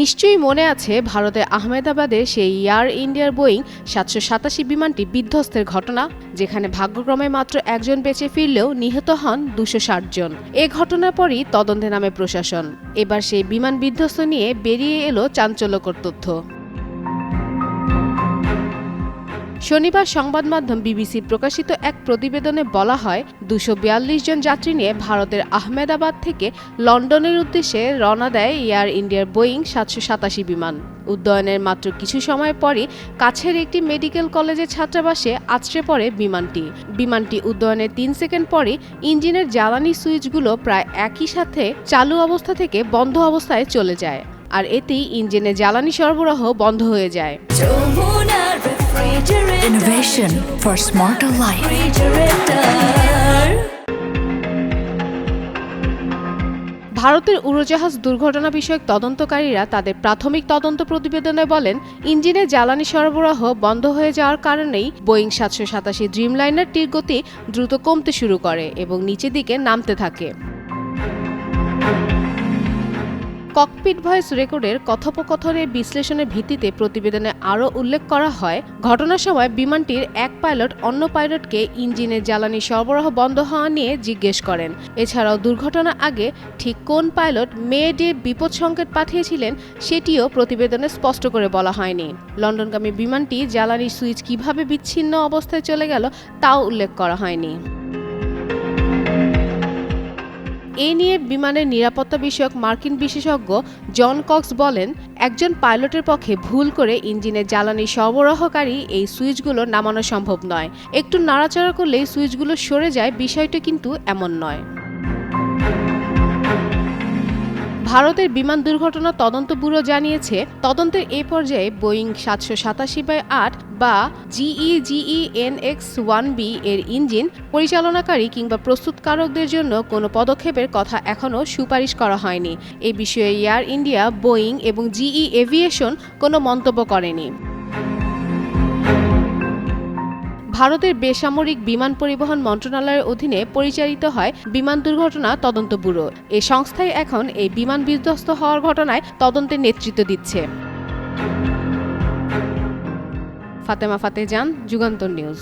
নিশ্চয়ই মনে আছে ভারতের আহমেদাবাদে সেই এয়ার ইন্ডিয়ার বোয়িং সাতশো সাতাশি বিমানটি বিধ্বস্তের ঘটনা, যেখানে ভাগ্যক্রমে মাত্র একজন বেঁচে ফিরলেও নিহত হন দুশো জন। এ ঘটনার পরই তদন্তে নামে প্রশাসন। এবার সেই বিমান বিধ্বস্ত নিয়ে বেরিয়ে এলো চাঞ্চল্যকর তথ্য। শনিবার সংবাদ মাধ্যম বিবিসির প্রকাশিত এক প্রতিবেদনে বলা হয়, দুশো জন যাত্রী নিয়ে ভারতের আহমেদাবাদ থেকে লন্ডনের উদ্দেশ্যে রওনা দেয় এয়ার ইন্ডিয়ার বোয়িং সাতশো সাতাশি বিমান। উড্ডয়নের মাত্র কিছু সময় পরই কাছের একটি মেডিকেল কলেজের ছাত্রাবাসে আছড়ে পড়ে বিমানটি। বিমানটি উড্ডয়নের তিন সেকেন্ড পরে ইঞ্জিনের জ্বালানি সুইচগুলো প্রায় একই সাথে চালু অবস্থা থেকে বন্ধ অবস্থায় চলে যায়, আর এতেই ইঞ্জিনে জ্বালানি সরবরাহ বন্ধ হয়ে যায়। Innovation for smarter life. ভারতের উড়োজাহাজ দুর্ঘটনা বিষয়ক তদন্তকারীরা তাদের প্রাথমিক তদন্ত প্রতিবেদনে বলেন ইঞ্জিনে জ্বালানি সরবরাহ বন্ধ হয়ে যাওয়ার কারণেই বোয়িং সাতশো সাতাশি ড্রিমলাইনারটির গতি দ্রুত কমতে শুরু করে এবং নিচের দিকে নামতে থাকে ককপিট ভয়েস রেকর্ডের কথোপকথনের বিশ্লেষণের ভিত্তিতে প্রতিবেদনে আরও উল্লেখ করা হয়, ঘটনার সময় বিমানটির এক পাইলট অন্য পাইলটকে ইঞ্জিনের জ্বালানি সরবরাহ বন্ধ হওয়া নিয়ে জিজ্ঞেস করেন। এছাড়াও দুর্ঘটনার আগে ঠিক কোন পাইলট মে ডে বিপদ সংকেত পাঠিয়েছিলেন সেটিও প্রতিবেদনে স্পষ্ট করে বলা হয়নি। লন্ডনগামী বিমানটি জ্বালানি সুইচ কীভাবে বিচ্ছিন্ন অবস্থায় চলে গেল তাও উল্লেখ করা হয়নি। এ নিয়ে বিমানের নিরাপত্তা বিষয়ক মার্কিন বিশেষজ্ঞ জন কক্স বলেন, একজন পাইলটের পক্ষে ভুল করে ইঞ্জিনের জ্বালানি সরবরাহকারী এই সুইচগুলো নামানো সম্ভব নয়। একটু নাড়াচাড়া করলেই সুইচগুলো সরে যায়, বিষয়টা কিন্তু এমন নয়। ভারতের বিমান দুর্ঘটনা তদন্ত ব্যুরো জানিয়েছে, তদন্তের এ পর্যায়ে বোয়িং সাতশো সাতাশি বাই আট বা G E N X one B এর ইঞ্জিন পরিচালনাকারী কিংবা প্রস্তুতকারকদের জন্য কোনো পদক্ষেপের কথা এখনও সুপারিশ করা হয়নি। এ বিষয়ে এয়ার ইন্ডিয়া, বোয়িং এবং জিই এভিয়েশন কোনো মন্তব্য করেনি। ভারতের বেসামরিক বিমান পরিবহন মন্ত্রণালয়ের অধীনে পরিচালিত হয় বিমান দুর্ঘটনা তদন্ত ব্যুরো। এ সংস্থাই এখন এই বিমান বিধ্বস্ত হওয়ার ঘটনায় তদন্তের নেতৃত্ব দিচ্ছে। ফাতেমা ফাতেজান, যুগান্তর নিউজ।